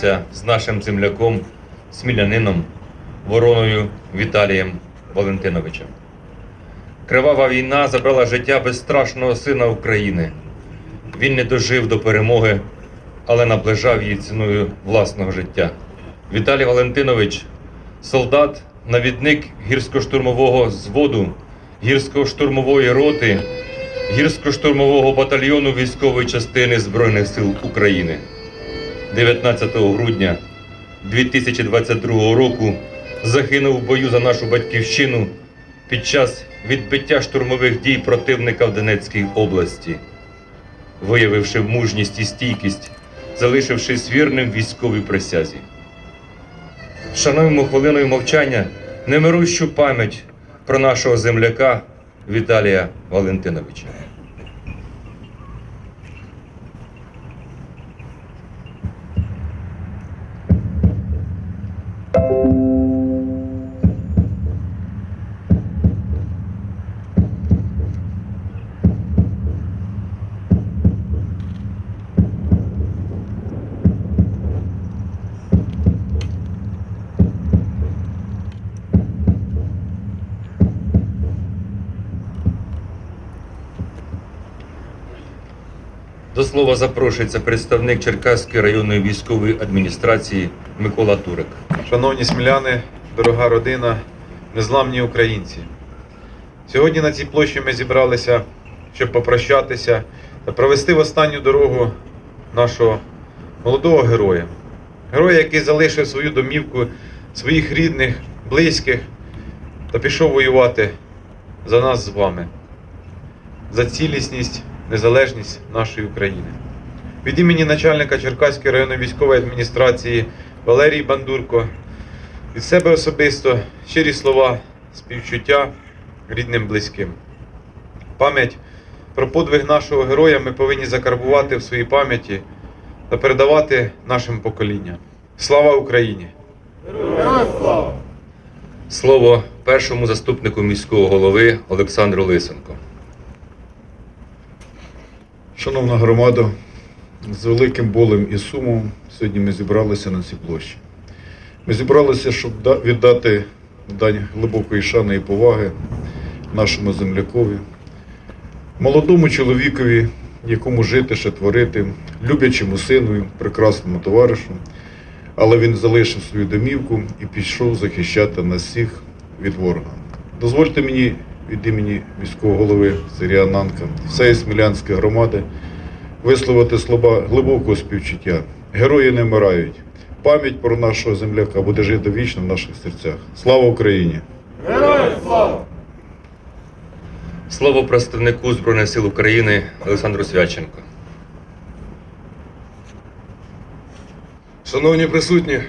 попрощатися з нашим земляком, смілянином, вороною Віталієм Валентиновичем. Кривава війна забрала життя безстрашного сина України. Він не дожив до перемоги, але наближав її ціною власного життя. Віталій Валентинович, солдат, навідник гірсько-штурмового взводу, гірсько-штурмової роти, гірсько-штурмового батальйону військової частини Збройних сил України. 19 грудня 2022 року загинув в бою за нашу батьківщину під час відбиття штурмових дій противника в Донецькій області, виявивши мужність і стійкість, залишившись вірним військовій присязі. Шануємо хвилиною мовчання немирущу пам'ять про нашого земляка Віталія Валентиновича. Слова запрошується представник Черкаської районної військової адміністрації Микола Турик. Шановні сміляни, дорога родина, незламні українці. Сьогодні на цій площі ми зібралися, щоб попрощатися та провести в останню дорогу нашого молодого героя. Героя, який залишив свою домівку, своїх рідних, близьких та пішов воювати за нас з вами, за цілісність, незалежність нашої України. Від імені начальника Черкаської районної військової адміністрації Валерій Бандурко, від себе особисто щирі слова співчуття рідним близьким. Пам'ять про подвиг нашого героя ми повинні закарбувати в своїй пам'яті та передавати нашим поколінням. Слава Україні! Слово першому заступнику міського голови Олександру Лисенко. Шановна громада, з великим болем і сумом сьогодні ми зібралися на цій площі. Ми зібралися, щоб віддати дань глибокої шани і поваги нашому землякові, молодому чоловікові, якому жити, ще творити, люблячому сину, прекрасному товаришу. Але він залишив свою домівку і пішов захищати нас всіх від ворога. Дозвольте мені від імені міського голови Сергія Нанка, всієї Смілянської громади висловити слова глибокого співчуття. Герої не вмирають. Пам'ять про нашого земляка буде жити вічно в наших серцях. Слава Україні! Слово представнику Збройних сил України Олександру Свяченко. Шановні присутні,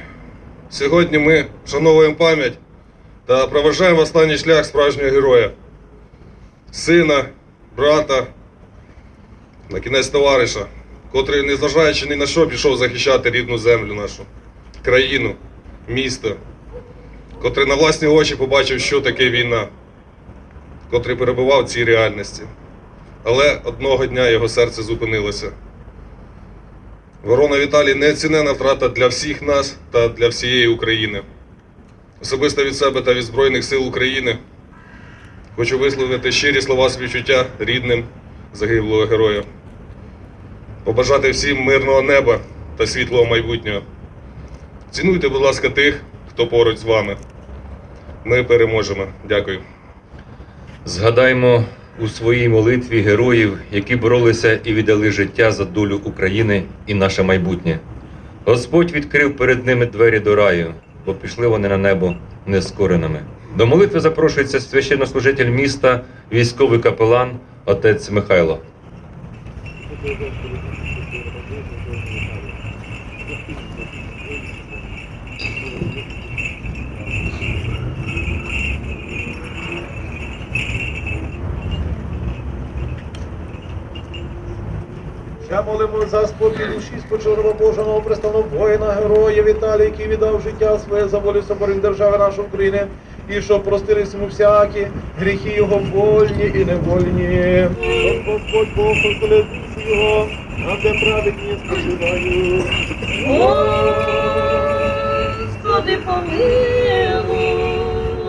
сьогодні ми вшановуємо пам'ять та проважаємо останній шлях справжнього героя, сина, брата, на кінець товариша, котрий, незважаючи ні на що, пішов захищати рідну землю нашу, країну, місто, котрий на власні очі побачив, що таке війна, котрий перебував в цій реальності. Але одного дня його серце зупинилося. Ворона Віталій неоцінена втрата для всіх нас та для всієї України. Особисто від себе та від Збройних сил України хочу висловити щирі слова співчуття рідним загиблого героя. Побажати всім мирного неба та світлого майбутнього. Цінуйте, будь ласка, тих, хто поруч з вами. Ми переможемо. Дякую. Згадаймо у своїй молитві героїв, які боролися і віддали життя за долю України і наше майбутнє. Господь відкрив перед ними двері до раю, бо пішли вони на небо нескореними. До молитви запрошується священнослужитель міста, військовий капелан, отець Михайло. Ще молимо за спокій душі спочорного Божого представного воїна, героя Віталія, який віддав життя своє за волю соборів держави нашої України, і щоб простились йому всякі гріхи його вольні і невольні. Щоб Господь Бог оселив його, а де праведні спочивають. Господи, помилуй.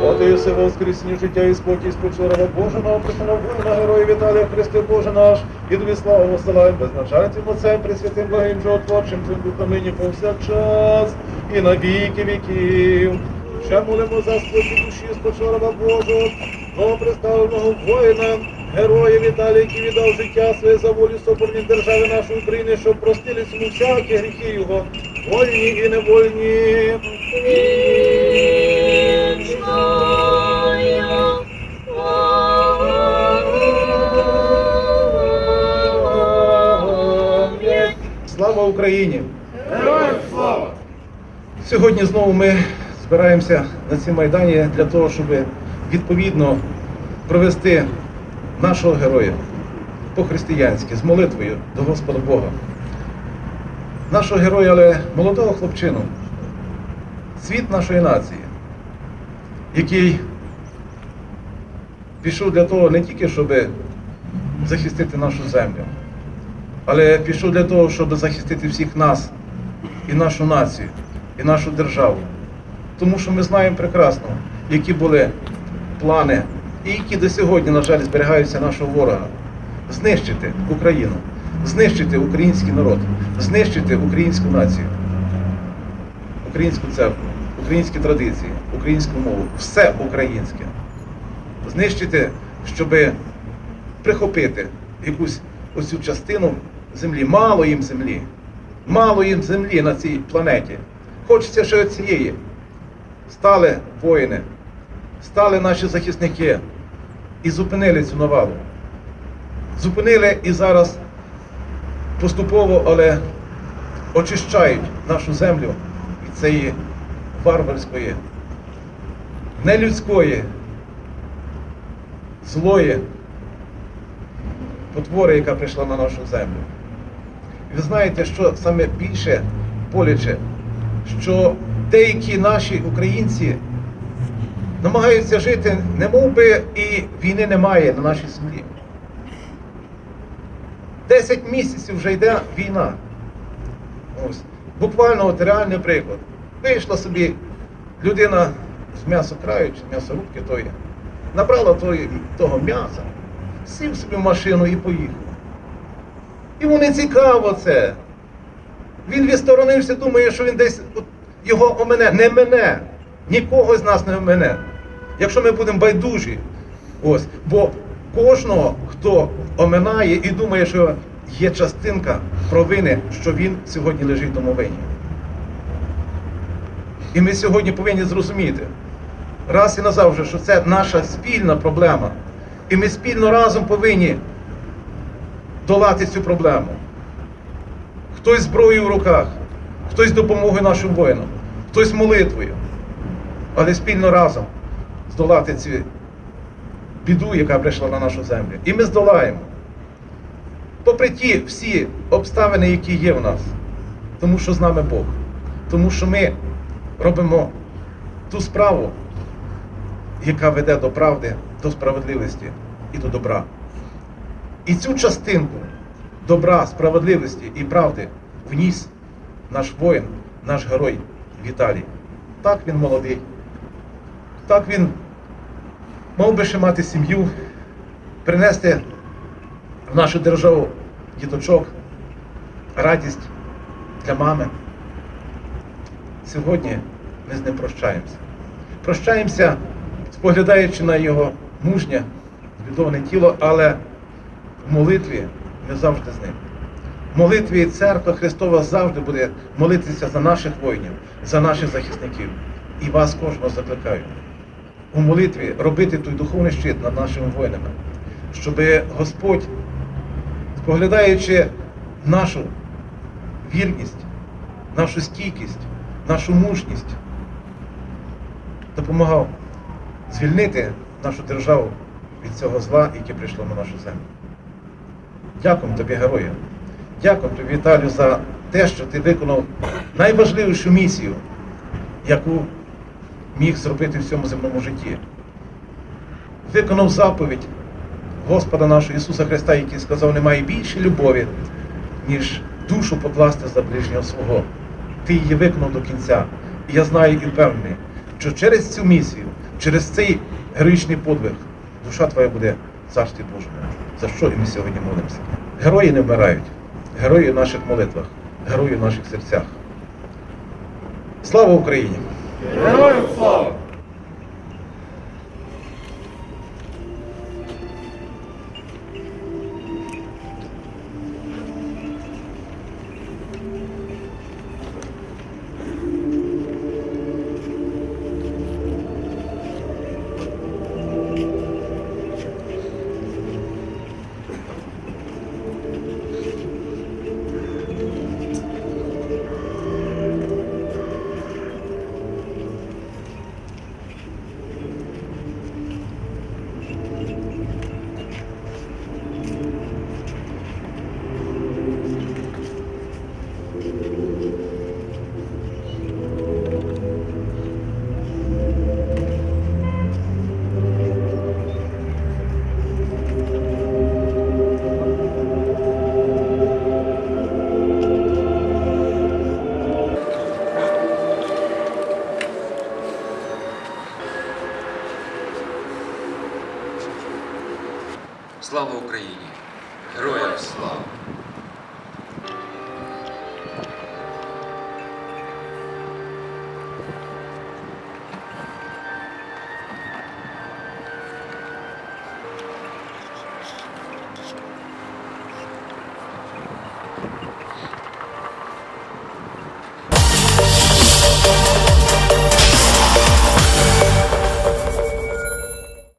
От і все воскресні життя і спокій спочорова Божого, присунув воїна героя Віталія Христи Боже наш, і тобі славу посилаємо безначальцем Отцем, Пресвятим Благим Животворчим, Цим Духом нині повсякчас, і на віки віків. Ще молимо за спокій душі спочорова Божого, новоприставленого воїна, героя Віталія, який віддав життя своє за волю соборні держави нашої України, щоб простились йому всякі гріхи його, вольні і невольні. Слава Україні! Героям слава! Сьогодні знову ми збираємося на цій майдані для того, щоб відповідно провести нашого героя по-християнськи з молитвою до Господа Бога. Нашого героя, але молодого хлопчину, світ нашої нації, який пішов для того не тільки, щоб захистити нашу землю, але пішов для того, щоб захистити всіх нас і нашу націю, і нашу державу. Тому що ми знаємо прекрасно, які були плани, і які до сьогодні, на жаль, зберігаються нашого ворога. Знищити Україну, знищити український народ, знищити українську націю, українську церкву, українські традиції, українську мову, все українське. Знищити, щоби прихопити якусь оцю частину землі. Мало їм землі. Мало їм землі на цій планеті. Хочеться ще цієї. Стали воїни, стали наші захисники і зупинили цю навалу. Зупинили і зараз поступово, але очищають нашу землю від цієї варварської, нелюдської, злої потвори, яка прийшла на нашу землю. Ви знаєте, що саме більше боляче, що деякі наші українці намагаються жити, не мов би і війни немає на нашій землі. Десять місяців вже йде війна. Ось. Буквально от реальний приклад. Вийшла собі людина з м'ясокраю чи м'ясорубки тої, набрала тої, того м'яса, сів собі в машину і поїхав. Йому не цікаво це. Він відсторонився, думає, що він десь от, його омене. Не мене. Нікого з нас не омене. Якщо ми будемо байдужі, ось, бо кожного, хто оминає і думає, що є частинка провини, що він сьогодні лежить в домовині. І ми сьогодні повинні зрозуміти раз і назавжди, що це наша спільна проблема. І ми спільно разом повинні долати цю проблему. Хтось зброєю в руках, хтось допомогою нашим воїнам, хтось молитвою. Але спільно разом здолати цю біду, яка прийшла на нашу землю. І ми здолаємо. Попри ті всі обставини, які є в нас, тому що з нами Бог, тому що ми робимо ту справу, яка веде до правди, до справедливості і до добра. І цю частинку добра, справедливості і правди вніс наш воїн, наш герой Віталій. Так він молодий. Так він мав би ще мати сім'ю, принести в нашу державу діточок, радість для мами. Сьогодні ми з ним прощаємося. Прощаємося, споглядаючи на його мужнє, збудоване тіло, але в молитві ми завжди з ним. Молитві Церква Христова завжди буде молитися за наших воїнів, за наших захисників. І вас кожного закликаю. У молитві робити той духовний щит над нашими воїнами, щоб Господь, споглядаючи нашу вірність, нашу стійкість, нашу мужність, допомагав звільнити нашу державу від цього зла, яке прийшло на нашу землю. Дякую тобі, герою. Дякую тобі, Віталію, за те, що ти виконав найважливішу місію, яку міг зробити в цьому земному житті. Виконав заповідь Господа нашого Ісуса Христа, який сказав, немає більше любові, ніж душу покласти за ближнього свого. Ти її виконав до кінця. І я знаю і впевнений, що через цю місію, через цей героїчний подвиг, душа твоя буде в царстві Божому. За що і ми сьогодні молимося? Герої не вмирають, герої в наших молитвах, герої в наших серцях. Слава Україні! Героям слава!